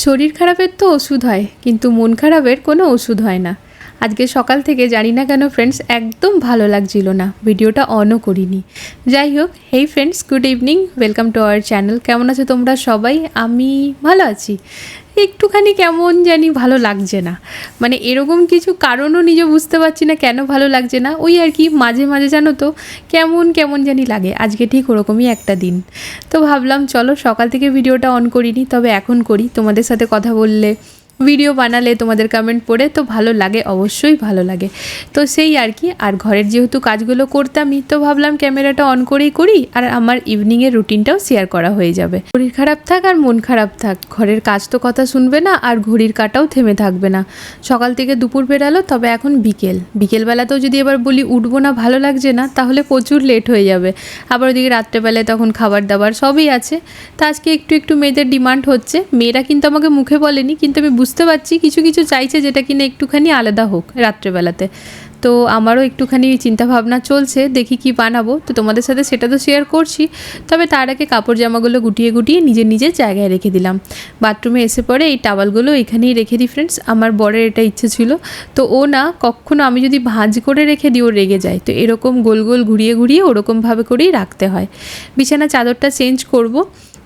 শরীর খারাপের তো ওষুধ হয়, কিন্তু মন খারাপের কোনো ওষুধ হয় না। আজকে সকাল থেকে জানি না কেন ফ্রেন্ডস একদম ভালো লাগছিল না। ভিডিওটা অনও করিনি। যাই হোক hey friends good evening welcome to our channel কেমন আছো তোমরা সবাই? আমি ভালো আছি। একটুখানি কেমন জানি ভালো লাগছে না। মানে এরকম কিছু কারণও নিজে বুঝতে পারছি না কেন ভালো লাগছে না। ওই আর কি, মাঝে মাঝে জানো তো, কেমন কেমন জানি লাগে। আজকে ঠিক ওরকমই একটা দিন। তো ভাবলাম, চলো সকাল থেকে ভিডিওটা অন করিনি, তবে এখন করি। তোমাদের সাথে কথা বললে ভিডিও বানালে তোমাদের কমেন্ট পড়ে, তো ভালো লাগে, অবশ্যই ভালো লাগে। তো সেই আর কি, আর ঘরের যেহেতু কাজগুলো করতামই, তো ভাবলাম ক্যামেরাটা অন করেই করি, আর আমার ইভিনিংয়ের রুটিনটাও শেয়ার করা হয়ে যাবে। শরীর খারাপ থাক আর মন খারাপ থাক, ঘরের কাজ তো কথা শুনবে না, আর ঘড়ির কাটাও থেমে থাকবে না। সকাল থেকে দুপুর বেরালো, তবে এখন বিকেল। বিকেলবেলাতেও যদি এবার বলি উঠবো না, ভালো লাগছে না, তাহলে প্রচুর লেট হয়ে যাবে। আবার ওদিকে রাত্রেবেলায় তখন খাবার দাবার সবই আছে। তা আজকে একটু একটু মেয়েদের ডিমান্ড হচ্ছে। মেয়েরা কিন্তু আমাকে মুখে বলেনি, কিন্তু আমি বুঝতে পারছি, কিছু কিছু চাইছে যেটা কিনা একটুখানি আলাদা হোক রাত্রেবেলাতে। তো আমারও একটুখানি চিন্তাভাবনা চলছে, দেখি কি বানাবো। তো তোমাদের সাথে সেটা তো শেয়ার করছি, তবে তার আগে কাপড় জামাগুলো গুটিয়ে গুটিয়ে নিজের নিজের জায়গায় রেখে দিলাম। বাথরুমে এসে পরে এই টাওয়ালগুলো এখানেই রেখে দিই ফ্রেন্ডস আমার বরের এটা ইচ্ছে ছিল। তো ও না, কখনো আমি যদি ভাঁজ করে রেখে দিই, ও রেগে যায়। তো এরকম গোল গোল ঘুরিয়ে ঘুরিয়ে ওরকমভাবে করেই রাখতে হয়। বিছানা চাদরটা চেঞ্জ করব।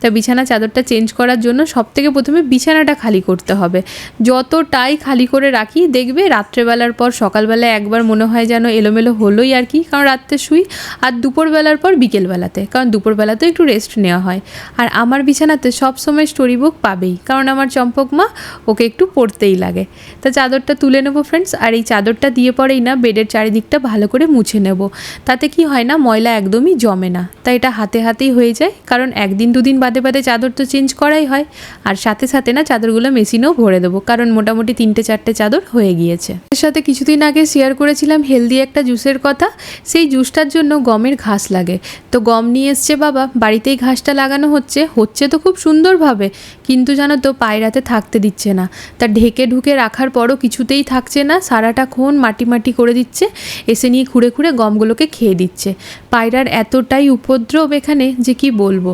তা বিছানা চাদরটা চেঞ্জ করার জন্য সব থেকে প্রথমে বিছানাটা খালি করতে হবে। যতটাই খালি করে রাখি, দেখবে রাত্রেবেলার পর সকালবেলা একবার মনে হয় যেন এলোমেলো হলোই আর কি, কারণ রাত্রে শুই, আর দুপুরবেলার পর বিকেলবেলাতে, কারণ দুপুরবেলাতেও একটু রেস্ট নেওয়া হয়। আর আমার বিছানাতে সব সময় স্টোরি বুক পাবেই, কারণ আমার চম্পক মা ওকে একটু পড়তেই লাগে। তা চাদরটা তুলে নেব ফ্রেন্ডস আর এই চাদরটা দিয়ে পরেই না বেডের চারিদিকটা ভালো করে মুছে নেব। তাতে কি হয় না, ময়লা একদমই জমে না। তাই এটা হাতে হাতেই হয়ে যায়, কারণ একদিন দুদিন বাদে বাদে চাদর তো চেঞ্জ করাই হয়। আর সাথে সাথে না চাদরগুলো মেশিনেও ভরে দেবো, কারণ মোটামুটি তিনটে চারটে চাদর হয়ে গিয়েছে। এর সাথে কিছুদিন আগে শেয়ার করেছিলাম হেলদি একটা জুসের কথা, সেই জুসটার জন্য গমের ঘাস লাগে। তো গম নিয়ে এসছে বাবা, বাড়িতেই ঘাসটা লাগানো হচ্ছে হচ্ছে তো খুব সুন্দরভাবে, কিন্তু জানো তো পায়রাতে থাকতে দিচ্ছে না। তা ঢেকে ঢুকে রাখার পরও কিছুতেই থাকছে না, সারাটা ক্ষণ মাটি মাটি করে দিচ্ছে, এসে নিয়ে খুঁড়ে খুঁড়ে গমগুলোকে খেয়ে দিচ্ছে। পায়রার এতটাই উপদ্রব এখানে যে কি বলব?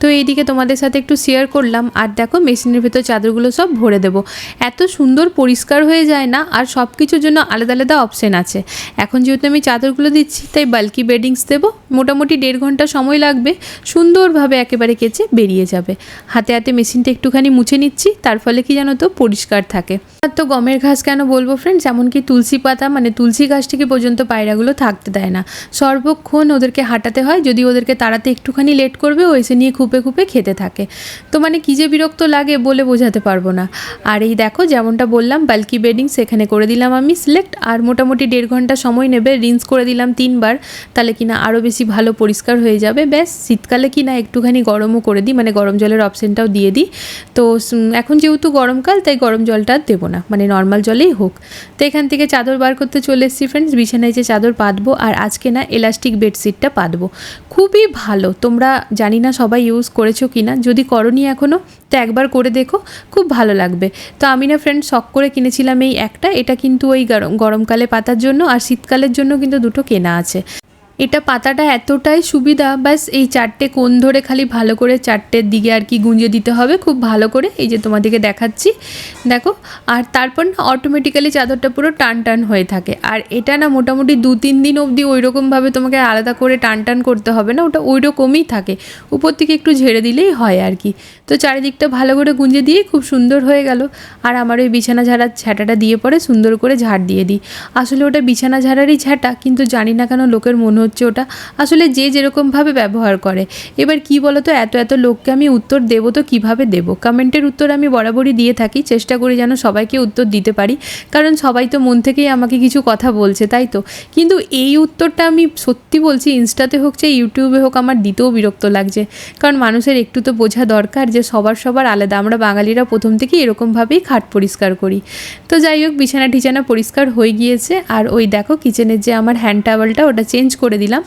তো এইদিকে তোমাদের সাথে একটু শেয়ার করলাম। আর দেখো মেশিনের ভেতর চাদরগুলো সব ভরে দেবো। এত সুন্দর পরিষ্কার হয়ে যায় না, আর সব কিছুর জন্য আলাদা আলাদা অপশন আছে। এখন যেহেতু আমি চাদরগুলো দিচ্ছি, তাই বাল্কি বেডিংস দেবো। মোটামুটি দেড় ঘণ্টা সময় লাগবে, সুন্দরভাবে একেবারে কেচে বেরিয়ে যাবে। হাতে হাতে মেশিনটা একটুখানি মুছে নিচ্ছি, তার ফলে কি জানো তো, পরিষ্কার থাকে। আর তো গমের ঘাস কেন বলব ফ্রেন্ডস এমনকি তুলসী পাতা মানে তুলসী গাছটিকে পর্যন্ত পায়রাগুলো থাকতে দেয় না। সর্বক্ষণ ওদেরকে হাঁটাতে হয়, যদি ওদেরকে তাড়াতে একটুখানি লেট করবে, ও এসে নিয়ে খুপে খুপে খেতে থাকে। তো মানে কী যে বিরক্ত লাগে বলে বোঝাতে পারব না। আর এই দেখো যেমনটা বললাম বাল্কি বেডিং সেখানে করে দিলাম আমি সিলেক্ট আর মোটামুটি দেড় ঘণ্টা সময় নেবে রিন্স করে দিলাম তিনবার, তাহলে কিনা আরও বেশি ভালো পরিষ্কার হয়ে যাবে। ব্যাস, শীতকালে কিনা একটুখানি গরমও করে দিই মানে গরম জলের অপশানটাও দিয়ে দিই। তো এখন যেহেতু গরমকাল, তাই গরম জলটা দেবো না মানে নর্মাল জলেই হোক। তো এখান থেকে চাদর বার করতে চলে এসেছি ফ্রেন্ডস বিছানায় যে চাদর পাতবো, আর আজকে না এলাস্টিক বেডশিটটা পাতবো। খুবই ভালো, তোমরা জানি না সবাই ইউজ করেছ কি না যদি করনি এখনও তো একবার করে দেখো, খুব ভালো লাগবে। তো আমি না ফ্রেন্ড শখ করে কিনেছিলাম এই একটা, এটা কিন্তু ওই গরম, গরমকালে পাতার জন্য আর শীতকালের জন্য কিন্তু দুটো কেনা আছে। এটা পাতাটা এতটাই সুবিধা, ব্যাস এই চারটে কোণ ধরে খালি ভালো করে চারটের দিকে আর কি গুঁজে দিতে হবে, খুব ভালো করে। এই যে তোমাদেরকে দেখাচ্ছি। দেখো, আর তারপর না অটোমেটিক্যালি চাদরটা পুরো টান টান হয়ে থাকে। আর এটা না মোটামুটি দু তিন দিন অবধি ওই রকমভাবে তোমাকে আলাদা করে টান টান করতে হবে না, ওটা ওই রকমই থাকে। উপর থেকে একটু ঝেড়ে দিলেই হয় আর কি। তো চারিদিকটা ভালো করে গুঁজে দিয়ে খুব সুন্দর হয়ে গেল। আর আমার ওই বিছানা ঝাড়ার ঝাঁটাটা দিয়ে পরে সুন্দর করে ঝাড় দিয়ে দিই। আসলে ওটা বিছানা ঝাড়ারই ঝাঁটা, কিন্তু জানি না কেন লোকের মনে হচ্ছে ওটা। আসলে যে যেরকমভাবে ব্যবহার করে। এবার কি বলো তো এত এত লোককে আমি উত্তর দেবো তো কীভাবে দেবো? কমেন্টের উত্তর আমি বরাবরই দিয়ে থাকি, চেষ্টা করি যেন সবাইকে উত্তর দিতে পারি। কারণ সবাই তো মন থেকেই আমাকে কিছু কথা বলছে, তাই তো? কিন্তু এই উত্তরটা আমি সত্যি বলছি, ইনস্টাতে হোক যে ইউটিউবে হোক আমার দিতেও বিরক্ত লাগছে। কারণ মানুষের একটু তো বোঝা দরকার যে সবার সবার আলাদা। আমরা বাঙালিরা প্রথম থেকেই এরকমভাবেই খাট পরিষ্কার করি। তো যাই হোক বিছানা টিছানা পরিষ্কার হয়ে গিয়েছে। আর ওই দেখো, কিচেনের যে আমার হ্যান্ড টাওয়ালটা ওটা চেঞ্জ করে দিলাম।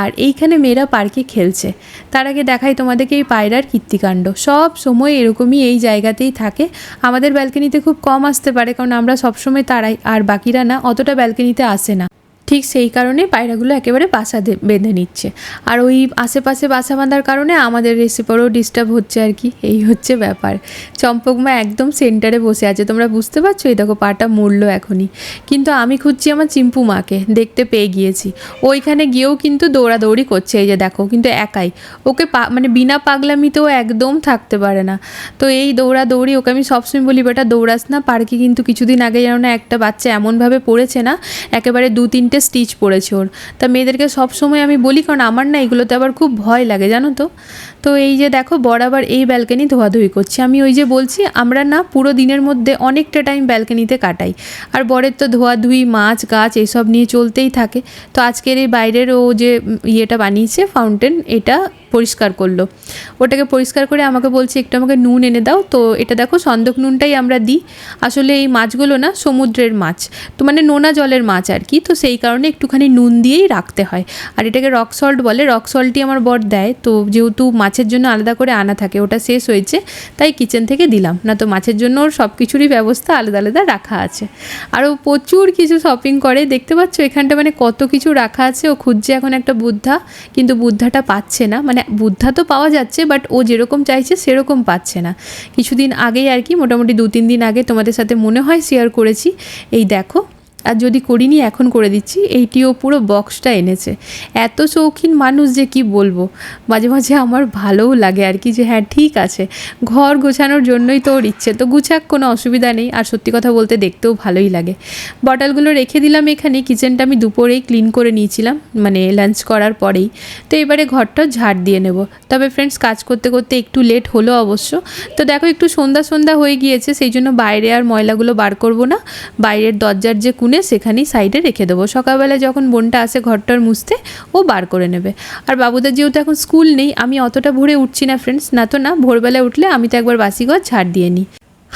আর এইখানে মেয়েরা পার্কে খেলছে। তার আগে দেখাই তোমাদেরকে এই পায়রার কীর্তিকাণ্ড। সব সময় এরকমই এই জায়গাতেই থাকে। আমাদের ব্যালকনিতে খুব কম আসতে পারে, কারণ আমরা সবসময় তারাই, আর বাকিরা না, অতটা ব্যালকনিতে আসে না। ঠিক সেই কারণে পায়রাগুলো একেবারে বাসা বেঁধে নিচ্ছে। আর ওই আশেপাশে বাসা বাঁধার কারণে আমাদের রেসিপারও ডিস্টার্ব হচ্ছে আর কি, এই হচ্ছে ব্যাপার। চম্পকমা একদম সেন্টারে বসে আছে, তোমরা বুঝতে পারছ? এই দেখো পাটা মরলো এখনই। কিন্তু আমি খুঁজছি আমার চিম্পু মাকে, দেখতে পেয়ে গিয়েছি। ওইখানে গিয়েও কিন্তু দৌড়াদৌড়ি করছে, এই যে দেখো, কিন্তু একাই। ওকে পা মানে বিনা পাগলামিতেও একদম থাকতে পারে না। তো এই দৌড়াদৌড়ি, ওকে আমি সবসময় বলি, বেটা, দৌড়াস না। পার্কে কিন্তু কিছুদিন আগে যেন না একটা বাচ্চা এমনভাবে পড়েছে না, একেবারে দু তিনটে স্টিচ পড়েছে ওর। তা মেয়েদেরকে সবসময় আমি বলি, কারণ আমার না এগুলোতে আবার খুব ভয় লাগে, জানো তো? তো এই যে দেখো বরাবর এই ব্যালকানি ধোয়াধুয়ি করছি। আমি ওই যে বলছি, আমরা না পুরো দিনের মধ্যে অনেকটা টাইম ব্যালকানিতে কাটাই। আর বরের তো ধোয়াধুয়ি, মাছ, গাছ এইসব নিয়ে চলতেই থাকে। তো আজকের এই বাইরের ও যে ইয়েটা বানিয়েছে ফাউন্টেন এটা পরিষ্কার করল। ওটাকে পরিষ্কার করে আমাকে বলছে, একটু আমাকে নুন এনে দাও। তো এটা দেখো, সন্দক নুনটাই আমরা দিই। আসলে এই মাছগুলো না সমুদ্রের মাছ। তো মানে নোনা জলের মাছ আর কি। তো সেই কারণে একটুখানি নুন দিয়েই রাখতে হয়। আর এটাকে রক সল্ট বলে। রক সল্টই আমার বর দেয়। তো যেহেতু মাছের জন্য আলাদা করে আনা থাকে, ওটা শেষ হয়েছে, তাই কিচেন থেকে দিলাম। না তো মাছের জন্য ওর সব কিছুরই ব্যবস্থা আলাদা আলাদা রাখা আছে। আর ও প্রচুর কিছু শপিং করে, দেখতে পাচ্ছ এখানটা মানে কত কিছু রাখা আছে, ও খুঁজছে এখন একটা বুদ্ধা, কিন্তু বুদ্ধাটা পাচ্ছে না। মানে বুদ্ধা তো পাওয়া যাচ্ছে বাট ও যেরকম চাইছে সেরকম পাচ্ছে না। কিছুদিন আগেই আর কি, মোটামুটি দু তিন দিন আগে তোমাদের সাথে মনে হয় শেয়ার করেছি। এই দেখো আর যদি করিনি, এখন করে দিচ্ছি। এইটিও পুরো বক্সটা এনেছে। এত শৌখিন মানুষ যে কি বলব? মাঝে মাঝে আমার ভালোও লাগে আর কি যে হ্যাঁ ঠিক আছে। ঘর গোছানোর জন্যই তো ওর ইচ্ছে। তো গুছাক, কোনো অসুবিধা নেই। আর সত্যি কথা বলতে দেখতেও ভালোই লাগে। বটলগুলো রেখে দিলাম এখানে। কিচেনটা আমি দুপুরেই ক্লিন করে নিয়েছিলাম। মানে লাঞ্চ করার পরেই। তো এবারে ঘরটা ঝাড় দিয়ে নেব। তবে ফ্রেন্ডস কাজ করতে করতে একটু লেট হলো অবশ্য। তো দেখো একটু সন্ধ্যা সন্ধ্যা হয়ে গিয়েছে। সেই জন্য বাইরে আর ময়লাগুলো বার করব না। বাইরের দরজার যে সেখানেই সাইডে রেখে দেবো। সকালবেলা যখন বোনটা আসে ঘরটার মুছতে, ও বার করে নেবে। আর বাবুদের যেহেতু এখন স্কুল নেই, আমি অতটা ভোরে উঠছি না ফ্রেন্ডস না তো না ভোরবেলা উঠলে আমি তো একবার বাসি ঘর ঝাড় দিয়ে নিই।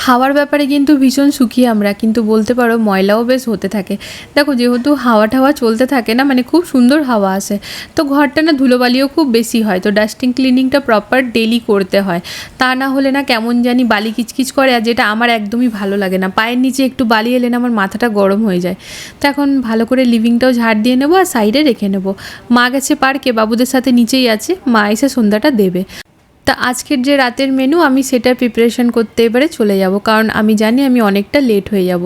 হাওয়ার ব্যাপারে কিন্তু ভীষণ সুখী আমরা, কিন্তু বলতে পারো ময়লাও বেশ হতে থাকে। দেখো, যেহেতু হাওয়া টাওয়া চলতে থাকে না মানে খুব সুন্দর হাওয়া আসে, তো ঘরটা না ধুলোবালিও খুব বেশি হয়, তো ডাস্টিং ক্লিনিংটা প্রপার ডেলি করতে হয়। তা না হলে না কেমন জানি বালি কিচকিচ করে, আর যেটা আমার একদমই ভালো লাগে না। পায়ের নিচে একটু বালি এলে না আমার মাথাটা গরম হয়ে যায়। তো এখন ভালো করে লিভিংটাও ঝাড় দিয়ে নেব আর সাইডে রেখে নেব। মা গেছে পার্কে বাবুদের সাথে নিচেই আছে, মা এসে সন্ধ্যাটা দেবে। তা আজকের যে রাতের মেনু আমি সেটা প্রিপারেশন করতে এবারে চলে যাব। কারণ আমি জানি আমি অনেকটা লেট হয়ে যাব।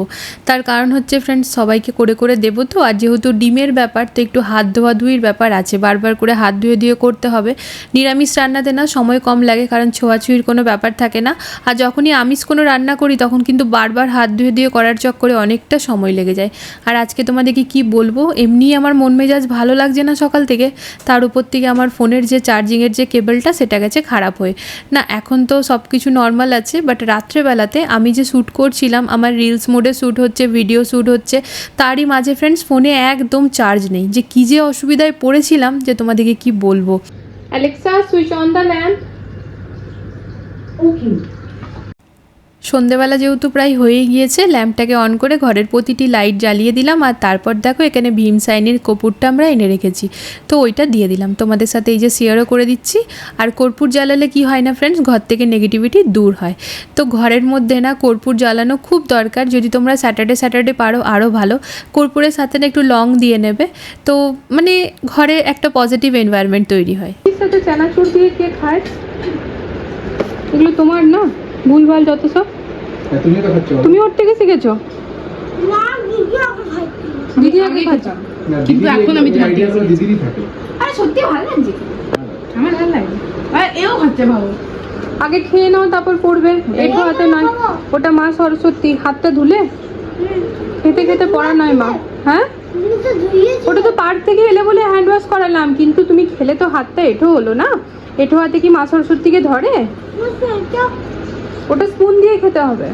তার কারণ হচ্ছে ফ্রেন্ডস সবাইকে করে করে দেবো তো। আর যেহেতু ডিমের ব্যাপার, তো একটু হাত ধোয়া ধোয়াধুয়ির ব্যাপার আছে। বারবার করে হাত ধুয়ে ধুয়ে করতে হবে। নিরামিষ রান্নাতে না সময় কম লাগে, কারণ ছোঁয়াছুঁয়ির কোনো ব্যাপার থাকে না। আর যখনই আমিষ কোনো রান্না করি, তখন কিন্তু বারবার হাত ধুয়ে ধুয়ে করার চক্করে অনেকটা সময় লেগে যায়। আর আজকে তোমাদেরকে কি বলব? এমনি আমার মন মেজাজ ভালো লাগছে না সকাল থেকে। তার উপর থেকে আমার ফোনের যে চার্জিংয়ের যে কেবলটা সেটা গেছে খারাপ। হয়ে না, এখন তো সব কিছু নর্মাল আছে বাট রাত্রেবেলাতে আমি যে শ্যুট করছিলাম, আমার রিলস মোডে শ্যুট হচ্ছে ভিডিও শ্যুট হচ্ছে, তারই মাঝে ফ্রেন্ডস ফোনে একদম চার্জ নেই। যে কী যে অসুবিধায় পড়েছিলাম, যে তোমাদেরকে কি বলব? Alexa switch on the lamp সন্ধেবেলা যেহেতু প্রায় হয়ে গিয়েছে, ল্যাম্পটাকে অন করে ঘরের প্রতিটি লাইট জ্বালিয়ে দিলাম আর তারপর দেখো এখানে ভীম সাইনের কপুরটা আমরা এনে রেখেছি। তো ওইটা দিয়ে দিলাম। তোমাদের সাথে এই যে শেয়ারও করে দিচ্ছি। আর কর্পূর জ্বালালে কি হয় না ফ্রেন্ডস ঘর থেকে নেগেটিভিটি দূর হয়। তো ঘরের মধ্যে না কর্পূর জ্বালানো খুব দরকার। যদি তোমরা স্যাটারডে স্যাটারডে পারো আরও ভালো। কর্পূরের সাথে না একটু লং দিয়ে নেবে। তো মানে ঘরে একটা পজিটিভ এনভায়রনমেন্ট তৈরি হয়। চানাচুর দিয়ে কে খায়। এগুলো তোমার না? ভুলভাল যত সব। তুমি তো খাচ্ছ। তুমি ওর থেকে শিখেছো? না দিদি আগে খাইছি দিদি আগে না, কিন্তু এখন আমি তোমার থেকে দিদিরই থাকে। আরে সত্যি ভালো লাগছে। আমার ভালো লাগে। আর এও খাচ্ছে ভালো আগে খেয়ে নাও তারপর পড়বে। একটু হাতে নয়। ওটা মা সরস্বতী হাতটা ধুলে? খেতে খেতে পড়া নয় মা। হ্যাঁ? তুমি তো ধুইয়েছি ওটা তো পার্ক থেকে এলে বলে হ্যান্ড ওয়াশ করালাম কিন্তু তুমি খেলে তো হাতটা এঠো হলো না। এঠো হাতে কি মা সরস্বতীকে ধরে? এটা ওটা স্পুন দিয়ে খেতে হবে।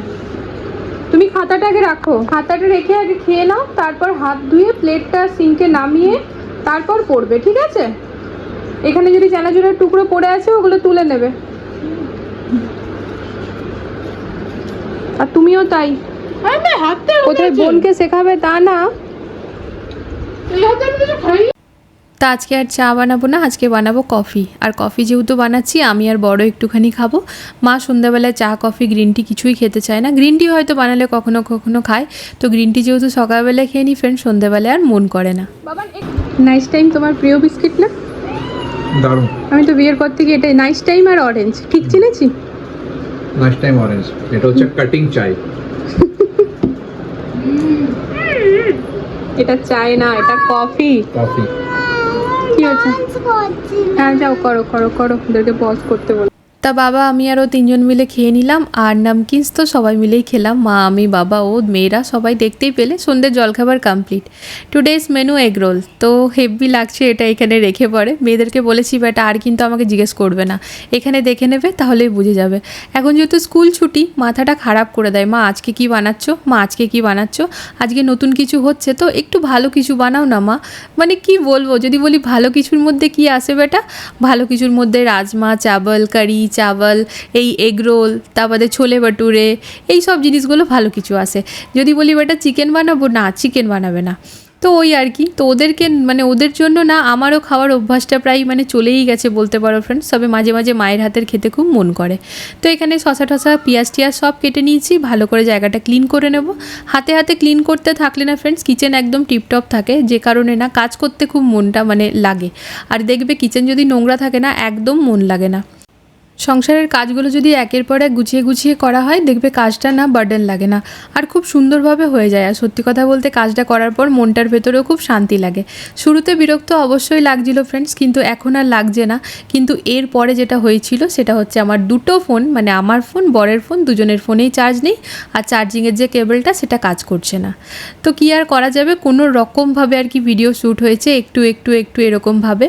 তুমি খাতাটা আগে রাখো। খাতাটা রেখে আগে খেয়ে নাও তারপর হাত ধুয়ে প্লেটটা সিঙ্কে নামিয়ে তারপর পড়বে ঠিক আছে? এখানে যদি চানাচুরের টুকরো পড়ে আছে ওগুলো তুলে নেবে। আর তুমিও তাই। কোথায় বোনকে শেখাবে তা না। তা আজকে আর চা বানাবো না আজকে বানাবো কফি। আর কফি যেহেতু বানাচ্ছি আমি আর বড় একটুখানি খাব। মা সন্ধ্যাবেলায় চা কফি গ্রিন টি কিছুই খেতে চায় না। গ্রিন টি হয়তো বানালে কখনো কখনো খায়। তো গ্রিন টি যেহেতু সকালবেলায় খেয়ে নিই ফ্রেন্ড সন্ধ্যাবেলায় আর মন করে না। নাইস টাইম তোমার প্রিয় বিস্কিট না? দারুণ। আমি তো বিয়ের পর থেকে এটাই নাইস টাইম আর অরেঞ্জ ঠিক চিনেছি? লাস্ট টাইম অরেঞ্জ এটা হচ্ছে কাটিং চাই এটা চায় না এটা কফি। কফি। কি হচ্ছে ডান্স করছি না। হ্যাঁ যাও করো করো করো ওদেরকে পজ করতে বলো তা বাবা, আমি আরও তিনজন মিলে খেয়ে নিলাম। আর নামকিন্স তো সবাই মিলেই খেলাম। মা, আমি, বাবা, ও, মেয়েরা সবাই দেখতেই পেলে। সন্ধ্যের জলখাবার complete today's menu egg roll তো হেভি লাগছে এটা এখানে রেখে পরে। মেয়েদেরকে বলেছি বেটা আর কিন্তু আমাকে জিজ্ঞেস করবে না। এখানে দেখে নেবে, তাহলেই বুঝে যাবে। এখন যেহেতু স্কুল ছুটি, মাথাটা খারাপ করে দেয়। মা, আজকে কি বানাচ্ছ? মা, আজকে কি বানাচ্ছ? আজকে নতুন কিছু হচ্ছে। তো একটু ভালো কিছু বানাও না, মা। মানে কি বলব? যদি বলি ভালো কিছুর মধ্যে কি আসে বেটা ভালো কিছুর মধ্যে রাজমা, চাবল, কারি চাবল এই এগ রোল তারপরে ছোলে ভাটুরে, এই সব জিনিসগুলো ভালো কিছু আসে যদি বলি, বেটা চিকেন বানাবো? না চিকেন বানাবে না। তো ওই আর কি। তো ওদেরকে মানে ওদের জন্য না, আমারও খাওয়ার অভ্যাসটা প্রায় মানে চলেই গেছে বলতে পারো ফ্রেন্ডস তবে মাঝে মাঝে মায়ের হাতের খেতে খুব মন করে। তো এখানে শশা টশা পেঁয়াজ টিয়াজ সব কেটে নিয়েছি, ভালো করে জায়গাটা ক্লিন করে নেব। হাতে হাতে ক্লিন করতে থাকলে না ফ্রেন্ডস কিচেন একদম টিপটপ থাকে। যে কারণে না, কাজ করতে খুব মনটা মানে লাগে। আর দেখবে কিচেন যদি নোংরা থাকে না, একদম মন লাগে না। সংসারের কাজগুলো যদি একের পর এক গুছিয়ে গুছিয়ে করা হয়, দেখবে কাজটা না বার্ডেন লাগে না। আর খুব সুন্দরভাবে হয়ে যায়। আর সত্যি কথা বলতে কাজটা করার পর মনটার ভেতরেও খুব শান্তি লাগে। শুরুতে বিরক্ত অবশ্যই লাগছিল ফ্রেন্ডস কিন্তু এখন আর লাগছে না। কিন্তু এর পরে যেটা হয়েছিল, সেটা হচ্ছে আমার দুটো ফোন মানে আমার ফোন বরের ফোন দুজনের ফোনেই চার্জ নেই। আর চার্জিংয়ের যে কেবলটা সেটা কাজ করছে না। তো কি আর করা যাবে? কোনো রকমভাবে আর কি ভিডিও শ্যুট হয়েছে, একটু একটু একটু এরকমভাবে।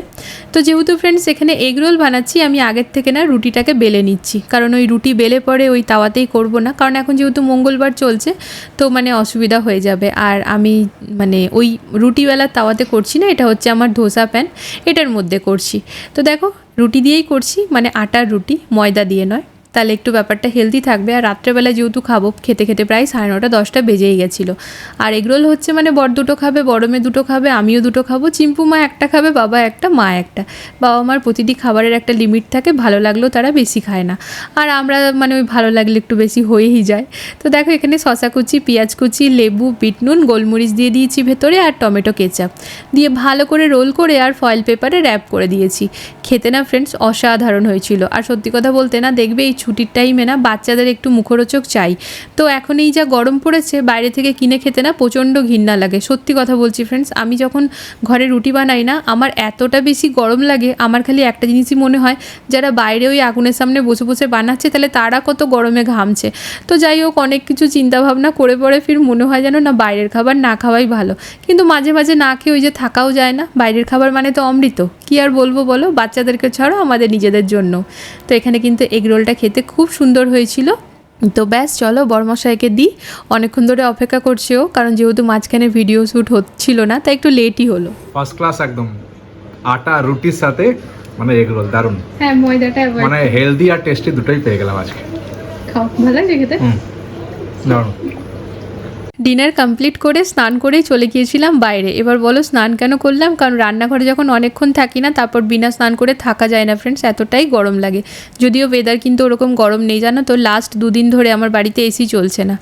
তো যেহেতু ফ্রেন্ডস এখানে এগরোল বানাচ্ছি, আমি আগের থেকে না রুটিটাকে বেলে নিচ্ছি। কারণ ওই রুটি বেলে পরে ওই তাওয়াতেই করব না। কারণ এখন যেহেতু মঙ্গলবার চলছে, তো মানে অসুবিধা হয়ে যাবে। আর আমি মানে ওই রুটিওয়ালা তাওয়াতে করছি না, এটা হচ্ছে আমার ধোসা প্যান, এটার মধ্যে করছি। তো দেখো, রুটি দিয়েই করছি মানে আটার রুটি, ময়দা দিয়ে নয়। তাহলে একটু ব্যাপারটা হেলদি থাকবে। আর রাত্রেবেলা যেহেতু খাব, খেতে খেতে প্রায় সাড়ে নটা, দশটা বেজেই গেছিল। আর এগরোল হচ্ছে মানে বড় দুটো খাবে, বড় মেয়ে দুটো খাবে, আমিও দুটো খাব, চিম্পু মা একটা খাবে, বাবা একটা, মা একটা। বাবা মার প্রতিটি খাবারের একটা লিমিট থাকে, ভালো লাগলেও তারা বেশি খায় না। আর আমরা মানে ওই ভালো লাগলে একটু বেশি হয়েই যায়। তো দেখো এখানে শশা কুচি, পেঁয়াজ কুচি, লেবু, বিট নুন, গোলমরিচ দিয়ে দিয়েছি ভেতরে, আর টমেটো কেচাপ। দিয়ে ভালো করে রোল করে আর ফয়েল পেপারে র্যাপ করে দিয়েছি। খেতে না ফ্রেন্ডস অসাধারণ হয়েছিল। আর সত্যি কথা বলতে না, দেখবে এই ছুটির টাইমে না বাচ্চাদের একটু মুখরোচক চাই। তো এখন এই যা গরম পড়েছে, বাইরে থেকে কিনে খেতে না প্রচণ্ড ঘৃণা লাগে। সত্যি কথা বলছি ফ্রেন্ডস আমি যখন ঘরে রুটি বানাই না, আমার এতটা বেশি গরম লাগে, আমার খালি একটা জিনিসই মনে হয়, যারা বাইরে ওই আগুনের সামনে বসে বসে বানাচ্ছে, তাহলে তারা কত গরমে ঘামছে। তো যাই হোক, অনেক কিছু চিন্তাভাবনা করে পরে ফির মনে হয় যেন না বাইরের খাবার না খাওয়াই ভালো। কিন্তু মাঝে মাঝে না খেয়ে ওই যে থাকাও যায় না, বাইরের খাবার মানে তো অমৃত। কি আর বলব বলো, বাচ্চাদেরকে ছাড়ো আমাদের নিজেদের জন্য। তো এখানে কিন্তু এগ রোলটা খেতে খুব সুন্দর হয়েছিল। তো ব্যাস চলো বরমশাইকে দিই। অনেকক্ষণ ধরে অপেক্ষা করছে ও কারণ যেহেতু মাঝখানে ভিডিও শ্যুট হচ্ছিল না তাই একটু লেটই হলো। ফার্স্ট ক্লাস একদম। আটা রুটির সাথে মানে এগ রোল দারুণ। হ্যাঁ ময়দাটা মানে হেলদি আর টেস্টি দুটোই পেয়ে গেলাম আজকে। খাও ভালো লেগেছে খেতে। হুম। দারুণ। ডিনার কমপ্লিট করে স্নান করেই চলে গিয়েছিলাম বাইরে। এবার বলো স্নান কেন করলাম? কারণ রান্নাঘরে যখন অনেকক্ষণ থাকি না, তারপর বিনা স্নান করে থাকা যায় না ফ্রেন্ডস এতটাই গরম লাগে। যদিও ওয়েদার কিন্তু ওরকম গরম নেই, জানো তো? লাস্ট দুদিন ধরে আমার বাড়িতে এসি চলছে না।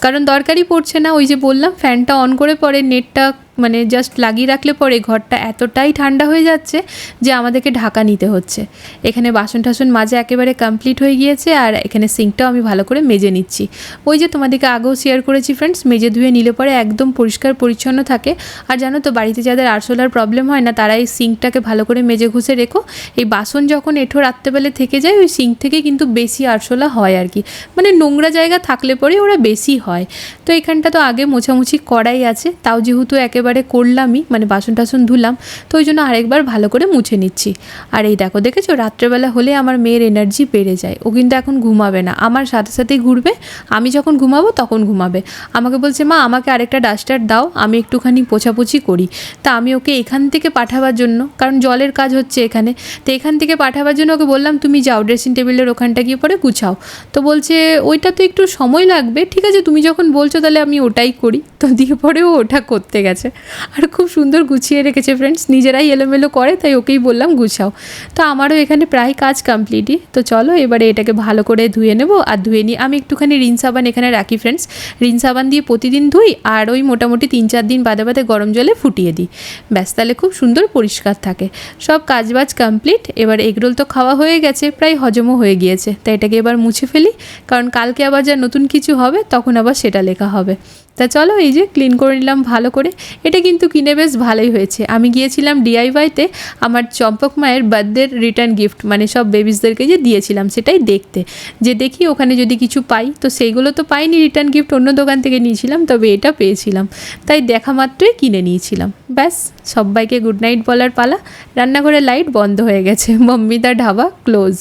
কারণ দরকারই পড়ছে না, ওই যে বললাম ফ্যানটা অন করে পরে নেটটা মানে জাস্ট লাগিয়ে রাখলে পরে ঘরটা এতটাই ঠান্ডা হয়ে যাচ্ছে যে আমাদেরকে ঢাকা নিতে হচ্ছে। এখানে বাসন টাসন মাজা একেবারে কমপ্লিট হয়ে গিয়েছে আর এখানে সিঙ্কটাও আমি ভালো করে মেজে নিচ্ছি। ওই যে তোমাদেরকে আগেও শেয়ার করেছি ফ্রেন্ডস মেজে ধুয়ে নিলে পরে একদম পরিষ্কার পরিচ্ছন্ন থাকে। আর জানো তো, বাড়িতে যাদের আরশোলার প্রবলেম হয় না তারা এই সিঙ্কটাকে ভালো করে মেজে ঘুষে রেখো। এই বাসন যখন এঁঠো রাত্রেবেলা থেকে যায়, ওই সিঙ্ক থেকে কিন্তু বেশি আরশোলা হয় আর কি। মানে নোংরা জায়গা থাকলে পরে ওরা বেশি হয়। তো এখানটা তো আগে মোছামুছি করাই আছে, তাও যেহেতু একেবারে করলামই মানে বাসন টাসন ধুলাম, তো ওই জন্য আরেকবার ভালো করে মুছে নিচ্ছি। আর এই দেখো, দেখেছ? রাত্রেবেলা হলে আমার মেয়ের এনার্জি বেড়ে যায়। ও কিন্তু এখন ঘুমাবে না। আমার সাথে সাথেই ঘুরবে। আমি যখন ঘুমাবো তখন ঘুমাবে। আমাকে বলছে, মা, আমাকে আরেকটা ডাস্টার দাও। আমি একটুখানি পোছাপুছি করি। তা আমি ওকে এখান থেকে পাঠাবার জন্য, কারণ জলের কাজ হচ্ছে এখানে, তো এখান থেকে পাঠাবার জন্য ওকে বললাম, তুমি যাও ড্রেসিং টেবিলের ওখানটা গিয়ে পরে গুছাও। তো বলছে, ওইটা তো একটু সময় লাগবে। ঠিক আছে, তুমি যখন বলছো তাহলে আমি ওটাই করি। তো দিয়ে পরে ও ওটা করতে গেছে। আর খুব সুন্দর গুছিয়ে রেখেছে ফ্রেন্ডস নিজেরাই এলোমেলো করে, তাই ওকেই বললাম, গুছাও। তো আমারও এখানে প্রায় কাজ কমপ্লিটই তো চলো, এবারে এটাকে ভালো করে ধুয়ে নেব আর ধুয়ে নিই আমি একটুখানি রিন সাবান এখানে রাখি ফ্রেন্ডস রিন সাবান দিয়ে প্রতিদিন ধুই আর ওই মোটামুটি তিন চার দিন বাদে বাদে গরম জলে ফুটিয়ে দিই। ব্যাস, তাহলে খুব সুন্দর পরিষ্কার থাকে। সব কাজবাজ কমপ্লিট এবার এগরোল তো খাওয়া হয়ে গেছে, প্রায় হজমও হয়ে গিয়েছে। তাই এটাকে এবার মুছে ফেলি, কারণ কালকে আবার যা নতুন কিছু হবে, তখন আবার সেটা লেখা হবে। তা চলো, এই যে ক্লিন করে নিলাম ভালো করে। এটা কিন্তু কিনে বেশ ভালোই হয়েছে। আমি গিয়েছিলাম ডিআইওয়াইতে আমার চম্পক মায়ের বার্থডের রিটার্ন গিফট মানে সব বেবিসদেরকে যে দিয়েছিলাম সেটাই দেখতে। যে দেখি ওখানে যদি কিছু পাই, তো সেইগুলো তো পাইনি রিটার্ন গিফট অন্য দোকান থেকে নিয়েছিলাম, তবে এটা পেয়েছিলাম। তাই দেখা মাত্রই কিনে নিয়েছিলাম। ব্যাস, সবাইকে গুড নাইট বলার পালা। রান্নাঘরের লাইট বন্ধ হয়ে গেছে। মম্মিদা ঢাবা ক্লোজ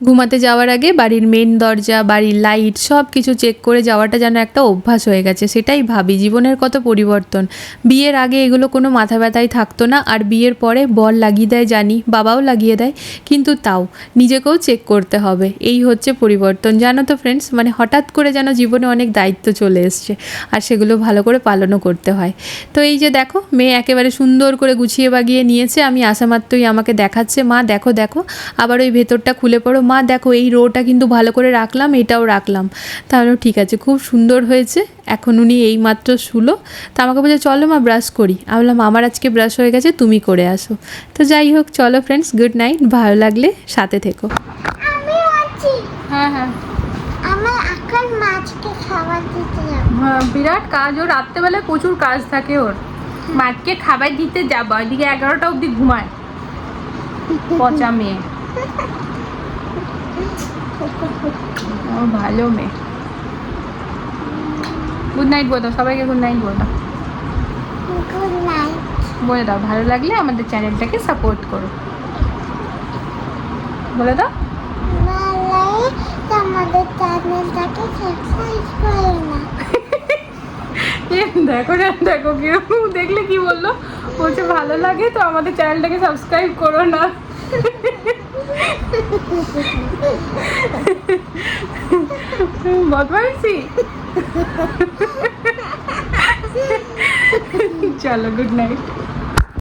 ঘুমাতে যাওয়ার আগে বাড়ির মেন দরজা, বাড়ির লাইট সব কিছু চেক করে যাওয়াটা যেন একটা অভ্যাস হয়ে গেছে। সেটাই ভাবি, জীবনের কত পরিবর্তন। বিয়ের আগে এগুলো কোনো মাথা ব্যথাই থাকতো না আর বিয়ের পরে বল লাগিয়ে দেয় জানি, বাবাও লাগিয়ে দেয়, কিন্তু তাও নিজেকেও চেক করতে হবে। এই হচ্ছে পরিবর্তন। জানো তো ফ্রেন্ডস মানে হঠাৎ করে যেন জীবনে অনেক দায়িত্ব চলে এসছে আর সেগুলো ভালো করে পালনও করতে হয়। তো এই যে দেখো, মেয়ে একেবারে সুন্দর করে গুছিয়ে বাগিয়ে নিয়েছে। আমি আসা মাত্রই আমাকে দেখাচ্ছে। মা, দেখো দেখো। আবার ওই ভেতরটা খুলে পড়ো। মা দেখো এই রোটা কিন্তু ভালো করে রাখলাম এটাও রাখলাম। তাহলে ঠিক আছে খুব সুন্দর হয়েছে এখন উনি এই মাত্র শুলো। তা আমাকে বলছে চলো মা ব্রাশ করি। আমি বললাম আমার আজকে ব্রাশ হয়ে গেছে তুমি করে আসো। তো যাই হোক চলো ফ্রেন্ডস গুড নাইট ভালো লাগলে সাথে থেকো। হ্যাঁ হ্যাঁ। হ্যাঁ বিরাট কাজ ওর রাত্রেবেলায় প্রচুর কাজ থাকে ওর। মাছকে খাবার দিতে যাব ওইদিকে এগারোটা অবধি ঘুমায়। পচা মেয়ে। ও ভালো মেয়ে। গুড নাইট বলে দাও সবাইকে গুড নাইট বলে। দাও বলে দাও ভালো লাগলে আমাদের চ্যানেলটাকে সাপোর্ট করো। বলে দাও। আমাদের চ্যানেলটাকে সাবস্ক্রাইব করে না দেখো দেখো কীরকম দেখলে কি বলল? বলছে ভালো লাগে তো আমাদের চ্যানেলটাকে সাবস্ক্রাইব করো না। বদমাইশি চলো গুড নাইট